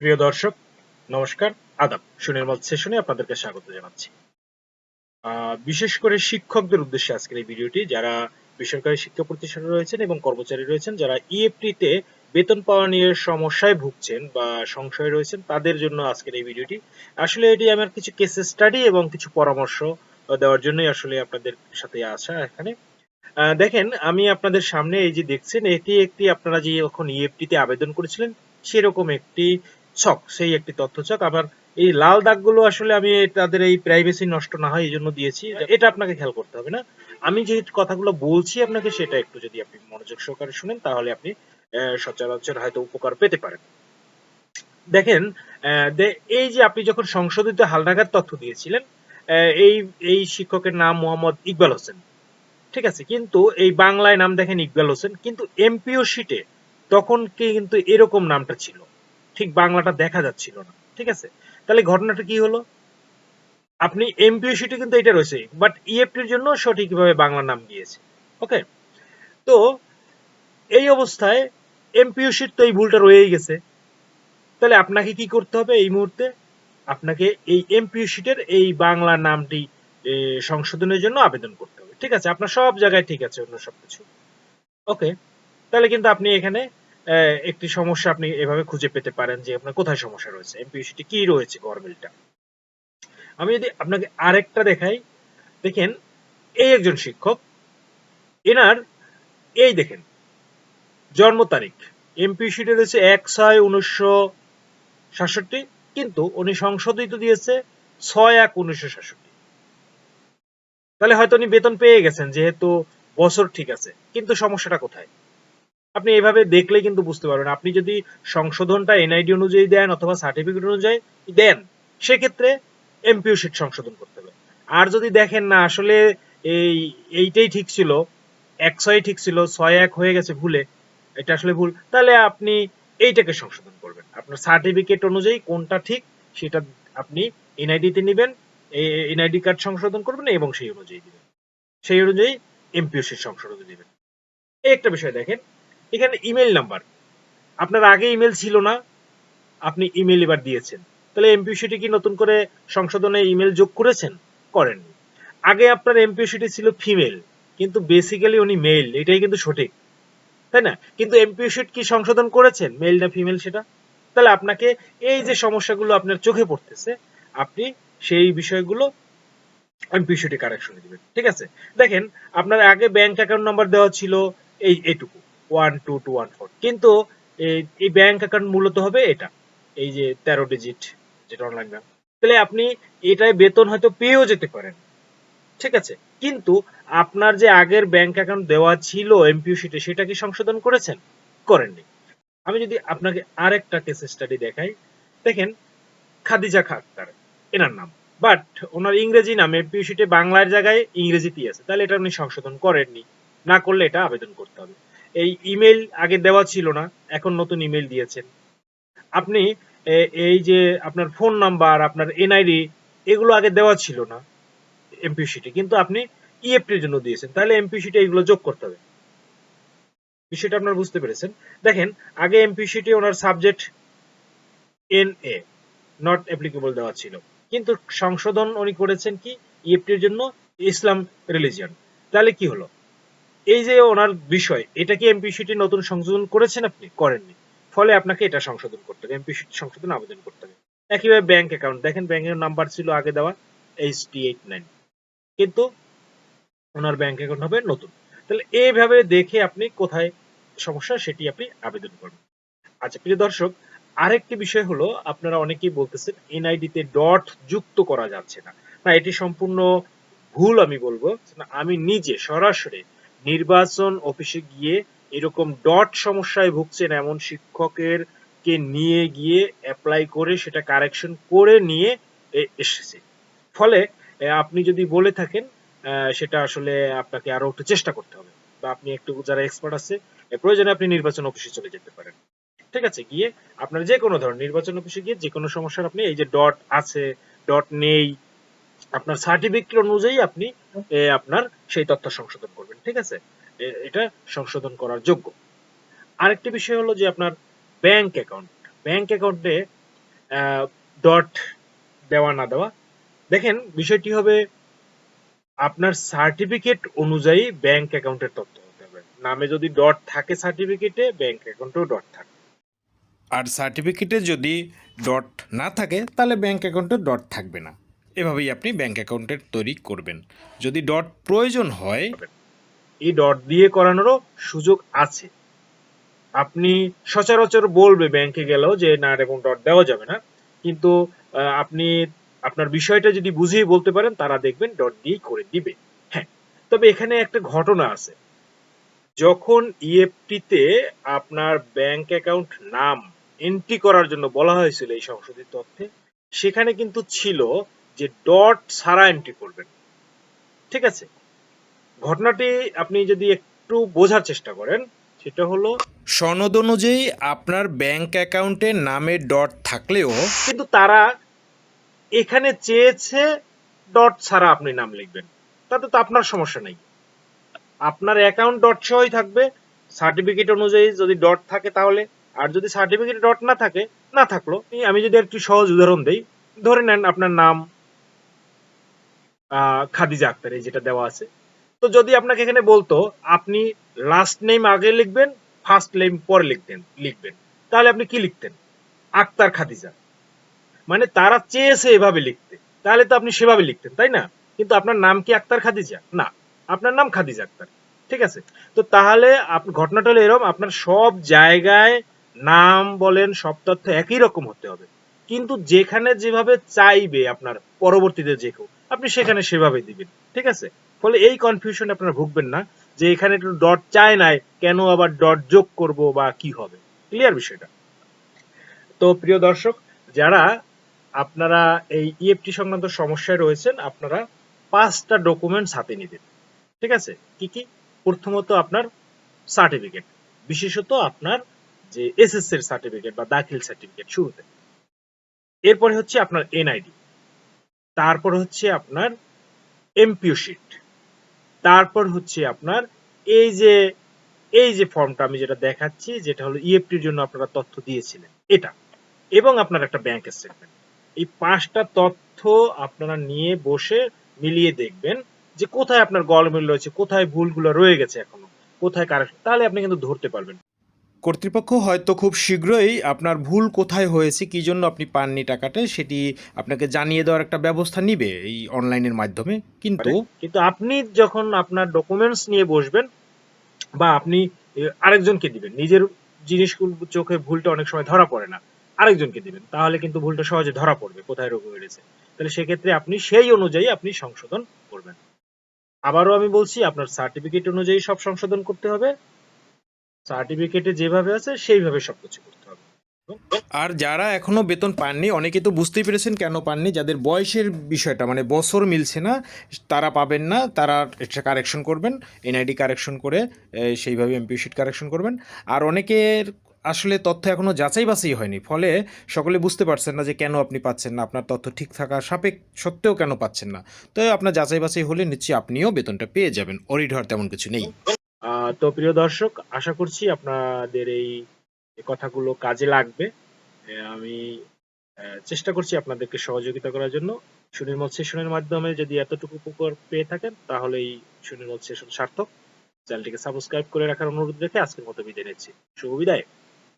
প্রিয় দর্শক, নমস্কার, আদাব, সুনির্মল সেশনে আপনাদেরকে স্বাগত জানাচ্ছি। বিশেষ করে শিক্ষকদের উদ্দেশ্যে আজকের এই ভিডিওটি, যারা বেসরকারি শিক্ষা প্রতিষ্ঠানে রয়েছেন এবং কর্মচারী রয়েছেন, যারা ইএফটি তে বেতন পাওয়া নিয়ে সমস্যায় ভুগছেন বা সংশয়ে রয়েছেন, তাদের জন্য আজকের এই ভিডিওটি। আসলে এটি আমার কিছু কেস স্টাডি এবং কিছু পরামর্শ দেওয়ার জন্যই আসলে আপনাদের সাথে আসা এখানে। দেখেন, আমি আপনাদের সামনে এই যে দেখছেন, এটি একটি আপনারা যে যখন ইএফটি তে আবেদন করেছিলেন, সেরকম একটি ছক, সেই একটি তথ্য ছক। আবার এই লাল দাগগুলো আসলে আমি তাদের এই প্রাইভেসি নষ্ট না হয় এই জন্য দিয়েছি। এটা আপনাকে খেয়াল করতে হবে না। আমি যে কথাগুলো বলছি আপনাকে, সেটা একটু যদি আপনি মনোযোগ সহকারে শুনেন, তাহলে আপনি সচরাচর হয়তো উপকার পেতে পারেন। দেখেন এই যে আপনি যখন সংশোধিত হালনাগাদ তথ্য দিয়েছিলেন এই এই শিক্ষকের নাম মোহাম্মদ ইকবাল হোসেন। ঠিক আছে, কিন্তু এই বাংলায় নাম দেখেন ইকবাল হোসেন, কিন্তু এমপিও শিটে তখন কি কিন্তু এরকম নামটা ছিল? ঠিক বাংলাটা দেখা যাচ্ছিল না, ঠিক আছে? তাহলে ঘটনাটা কি হলো? আপনি এমপিও শিটে কিন্তু এটা রয়েছে বাট ইএফটির জন্য সঠিকভাবে বাংলা নাম দিয়েছে ওকে তো এই অবস্থায় এমপিও তো এই ভুলটা রয়েই গেছে। তাহলে আপনাকে কি করতে হবে এই মুহূর্তে? আপনাকে এই এমপিও শিটের এই বাংলা নামটি সংশোধনের জন্য আবেদন করতে হবে, ঠিক আছে? আপনার সব জায়গায় ঠিক আছে অন্য সবকিছু ওকে তাহলে কিন্তু আপনি এখানে একটি সমস্যা আপনি এভাবে খুঁজে পেতে পারেন যে আপনার কোথায় সমস্যা রয়েছে। এমপিওসিটি কি রয়েছে গভর্নমেন্টটা আমি যদি আপনাকে আরেকটা দেখাই, দেখেন, এই একজন শিক্ষক, এনার, এই দেখেন, জন্ম তারিখ। এমপিওসিটি রয়েছে এক ছয় উনিশশো সাতষট্টি, কিন্তু উনি সংশোধিত দিয়েছে ছয় এক উনিশশো সাতষট্টি। তাহলে হয়তো উনি বেতন পেয়ে গেছেন, যেহেতু বছর ঠিক আছে, কিন্তু সমস্যাটা কোথায়? আপনি এভাবে দেখলে কিন্তু বুঝতে পারবেন। আপনি যদি সংশোধনটা এনআইডি অনুযায়ী দেন অথবা সার্টিফিকেট অনুযায়ী দেন, সেক্ষেত্রে এমপিও শিট সংশোধন করতে হবে। আর যদি দেখেন না, আসলে এই এইটাই ঠিক ছিল এক ছয় ঠিক ছিল, ছয় এক হয়ে গেছে ভুলে, এটা আসলে ভুল, তাহলে আপনি এইটাকে সংশোধন করবেন। আপনার সার্টিফিকেট অনুযায়ী কোনটা ঠিক, সেটা আপনি এনআইডি তে নেবেন এনআইডি কার্ড সংশোধন করবেন এবং সেই অনুযায়ী দিবেন। সেই অনুযায়ী এমপিও শিট সংশোধন দিবেন। এই একটা বিষয় দেখেন এখানে ইমেল নাম্বার আপনার আগে ইমেল ছিল না, আপনি ইমেল এবার দিয়েছেন। তাহলে এমপিওসিটি কি নতুন করে সংশোধনে ইমেল যোগ করেছেন? করেননি। আগে আপনার এমপিওসিটি ছিল ফিমেল কিন্তু বেসিক্যালি উনি মেল এটাই কিন্তু সঠিক। তাই না? কিন্তু এমপিওসিট কি সংশোধন করেছেন? মেল না ফিমেল সেটা? তাহলে আপনাকে এই যে সমস্যাগুলো আপনার চোখে পড়তেছে, আপনি সেই বিষয়গুলো এমপিওসিটি কারেকশনে দিবেন। ঠিক আছে? দেখেন, আপনার আগে ব্যাংক অ্যাকাউন্ট নাম্বার দেওয়া ছিল এই, এইটুকু। One two two one four কিন্তু এই- ব্যাংক অ্যাকাউন্ট মূলত হবে এটা, এই যে তেরো ডিজিট যেটা অনলাইন ব্যাংক তাহলে আপনি এটায় বেতন হয়তো পেয়েও যেতে পারেন, ঠিক আছে? কিন্তু আপনার যে আগের ব্যাংক অ্যাকাউন্ট দেওয়া ছিল এমপিও শিটে সেটা কি সংশোধন করেছেন? করেননি। আমি যদি আপনাকে আরেকটা কেস স্টাডি দেখাই, দেখেন খাদিজা খাক্তার এনার নাম। বাট ওনার ইংরেজি নাম এমপিও শিটে বাংলার জায়গায় ইংরেজিতেই আছে, তাহলে এটা উনি সংশোধন করেননি। না করলে এটা আবেদন করতে হবে। এই ইমেল আগে দেওয়া ছিল না, এখন নতুন ইমেল দিয়েছেন। আপনি এই যে আপনার ফোন নাম্বার আপনার এনআইডি এগুলো আগে দেওয়া ছিল না এমপিসিটি কিন্তু আপনি ইএফটির জন্য দিয়েছেন। তাহলে এমপিসিটি এগুলো যোগ করতে হবে। বিষয়টা আপনারা বুঝতে পেরেছেন। দেখেন, আগে এমপিও শিটে ওনার subject N A not applicable দেওয়া ছিল। কিন্তু সংশোধন উনি করেছেন কি? ইএফটির জন্য ইসলাম রিলিজিয়ন তাহলে কি হলো? এই যে ওনার বিষয়, এটা কি এমপিসিটি নতুন সংশোধন করেছেন আপনি? করেননি। ফলে আপনাকে এটা সংশোধন করতে হবে এমপি শিট সংশোধন আবেদন করতে হবে। একইভাবে ব্যাংক অ্যাকাউন্ট দেখেন ব্যাংকের নাম্বার ছিল আগে দেওয়া এইচ টি এইট নাইন কিন্তু ওনার ব্যাংক অ্যাকাউন্ট হবে নতুন। তাহলে এইভাবে দেখে আপনি কোথায় সমস্যা সেটি আপনি আবেদন করবেন। আচ্ছা প্রিয় দর্শক, আরেকটি বিষয় হলো, আপনারা অনেকেই বলতেছেন এনআইডি তে ডট যুক্ত করা যাচ্ছে না। না, এটি সম্পূর্ণ ভুল আমি বলব। আমি নিজে সরাসরি নির্বাচন অফিসে গিয়ে এরকম ডট সমস্যায় ভুগছেন এমন শিক্ষকের কে নিয়ে গিয়ে অ্যাপ্লাই করে সেটা কারেকশন করে নিয়ে এসেছে। ফলে আপনি যদি বলে থাকেন সেটা আসলে আপনাকে আরও একটু চেষ্টা করতে হবে বা আপনি একটু যারা এক্সপার্ট আছে প্রয়োজনে আপনি নির্বাচন অফিসে চলে যেতে পারেন। ঠিক আছে, গিয়ে আপনার যে কোনো ধরনের নির্বাচন অফিসে গিয়ে যে কোনো সমস্যার আপনি এই যে ডট আছে ডট নেই, আপনার সার্টিফিকেট অনুযায়ী আপনি আপনার সেই তথ্য সংশোধন করবেন, ঠিক আছে? এটা সংশোধন করার যোগ্য। আরেকটি বিষয় হলো যে আপনার ব্যাংক অ্যাকাউন্ট ব্যাংক অ্যাকাউন্টে ডট দেওয়া না দেওয়া। দেখেন, বিষয়টি হবে আপনার সার্টিফিকেট অনুযায়ী ব্যাংক অ্যাকাউন্টের তথ্য হতে হবে। নামে যদি ডট থাকে সার্টিফিকেটে ব্যাংক অ্যাকাউন্টেও ডট থাকে। আর সার্টিফিকেটে যদি ডট না থাকে, তাহলে ব্যাংক অ্যাকাউন্টে ডট থাকবে না। এভাবেই আপনি ব্যাঙ্ক অ্যাকাউন্টের তৈরি করবেন। যদি ডট প্রয়োজন হয় এই ডট দিয়ে করানোরও সুযোগ আছে। আপনি সচরাচর বলবে ব্যাংকে গেলেও যে, না, এরকম ডট দেওয়া যাবে না। কিন্তু আপনি, আপনার বিষয়টা যদি বুঝিয়ে বলতে পারেন, তারা দেখবেন ডট দিয়েই করে দিবে। হ্যাঁ তবে এখানে একটা ঘটনা আছে। যখন ইএফটিতে আপনার ব্যাংক অ্যাকাউন্ট নাম এন্ট্রি করার জন্য বলা হয়েছিল এই সংশোধিত তথ্যে, সেখানে কিন্তু ছিল যে ডট ছাড়া এন্ট্রি করবেন। ঠিক আছে? ঘটনাটি আপনি যদি একটু বোঝার চেষ্টা করেন সেটা হলো সনদ অনুযায়ী আপনার ব্যাঙ্ক অ্যাকাউন্টে নামে ডট থাকলেও কিন্তু তারা এখানে চেয়েছে ডট ছাড়া আপনি নাম লিখবেন। তাতে তো আপনার সমস্যা নেই। আপনার অ্যাকাউন্ট ডট সহই থাকবে। সার্টিফিকেট অনুযায়ী যদি ডট থাকে তাহলে আর যদি সার্টিফিকেট ডট না থাকে না থাকল আমি যদি একটু সহজ উদাহরণ দেই ধরে নেন আপনার নাম খাদিজা আক্তার, এই যেটা দেওয়া আছে। তো যদি আপনাকে এখানে বলতো, আপনি লাস্ট নেম আগে লিখবেন ফার্স্ট নেম পরে লিখতেন, লিখবেন। তাহলে আপনি কি লিখতেন? আক্তার খাদিজা। মানে তারা চেয়েছে এভাবে লিখতে। তাহলে তো আপনি সেভাবে লিখতেন, তাই না? কিন্তু আপনার নাম কি আক্তার খাদিজা? না, আপনার নাম খাদিজা আক্তার, ঠিক আছে? তো তাহলে ঘটনাটা হলো এরকম, আপনার সব জায়গায় নাম বলেন, সব তথ্য একই রকম হতে হবে। কিন্তু যেখানে যেভাবে চাইবে আপনার পরবর্তীতে যে কেউ, আপনি সেখানে সেভাবে দিবেন, ঠিক আছে? ফলে এই কনফিউশন আপনারা ভুগবেন না যে এখানে একটু ডট চায় নাই, কেন আবার ডট যোগ করব বা কি হবে? ক্লিয়ার বিষয়টা? তো প্রিয় দর্শক, যারা আপনারা এই ইএফটি সংক্রান্ত সমস্যায় রয়েছেন, আপনারা পাঁচটা ডকুমেন্টস হাতে নিবেন, ঠিক আছে? কি কি? প্রথমত আপনার সার্টিফিকেট বিশেষত আপনার যে এসএসসি এর সার্টিফিকেট বা দাখিল সার্টিফিকেট শুরুতে। এরপরে হচ্ছে আপনার এনআইডি। তারপর হচ্ছে আপনার এমপিও শিট। তারপর হচ্ছে আপনার এই যে এই যে ফর্মটা আমি যেটা দেখাচ্ছি, যেটা হলো ইএফটির জন্য আপনারা তথ্য দিয়েছিলেন, এটা। এবং আপনার একটা ব্যাংক স্টেটমেন্ট এই পাঁচটা তথ্য আপনারা নিয়ে বসে মিলিয়ে দেখবেন যে কোথায় আপনার গলমিল রয়েছে, কোথায় ভুলগুলো রয়ে গেছে এখনও, কোথায় কারেকশন, তাহলে আপনি কিন্তু ধরতে পারবেন। কর্তৃপক্ষ হয়তো খুব শীঘ্রই আপনার ভুল কোথায় হয়েছে, কী জন্য আপনি পাননি টাকাটা, সেটি আপনাকে জানিয়ে দেওয়ার একটা ব্যবস্থা নিবে এই অনলাইনের মাধ্যমে। কিন্তু কিন্তু আপনি যখন আপনার ডকুমেন্টস নিয়ে বসবেন বা আপনি আরেকজনকে দিবেন, নিজের জিনিসগুলো চোখে ভুলটা অনেক সময় ধরা পড়ে না, আরেকজনকে দিবেন, তাহলে কিন্তু ভুলটা সহজে ধরা পড়বে, কোথায় রোগ হয়েছে। তাহলে সেক্ষেত্রে আপনি সেই অনুযায়ী আপনি সংশোধন করবেন। আবারও আমি বলছি, আপনার সার্টিফিকেট অনুযায়ী সব সংশোধন করতে হবে। সার্টিফিকেটে যেভাবে আছে, সেইভাবে সবকিছু করতে হবে। আর যারা এখনও বেতন পাননি, অনেকে তো বুঝতেই পেরেছেন কেন পাননি, যাদের বয়সের বিষয়টা মানে বছর মিলছে না, তারা পাবেন না, তারা এটা কারেকশন করবেন এনআইডি কারেকশন করে সেইভাবে এমপি শিট কারেকশন করবেন। আর অনেকের আসলে তথ্য এখনও যাচাই বাছাই হয়নি, ফলে সকলে বুঝতে পারছেন না যে কেন আপনি পাচ্ছেন না, আপনার তথ্য ঠিক থাকা সাপেক সত্ত্বেও কেন পাচ্ছেন না। তো আপনার যাচাই বাছাই হলে নিশ্চয়ই আপনিও বেতনটা পেয়ে যাবেন অরিড হওয়ার তেমন কিছু নেই। তো প্রিয় দর্শক, আশা করছি আপনাদের এই কথাগুলো কাজে লাগবে। আমি চেষ্টা করছি আপনাদেরকে সহযোগিতা করার জন্য। সুনির্মল সেশনের মাধ্যমে যদি এতটুকু উপকার পেয়ে থাকেন, তাহলে এই সুনির্মল সেশন সার্থক চ্যানেলটিকে সাবস্ক্রাইব করে রাখার অনুরোধ রেখে আজকের মতো বিদায় নিচ্ছি। শুভ বিদায়।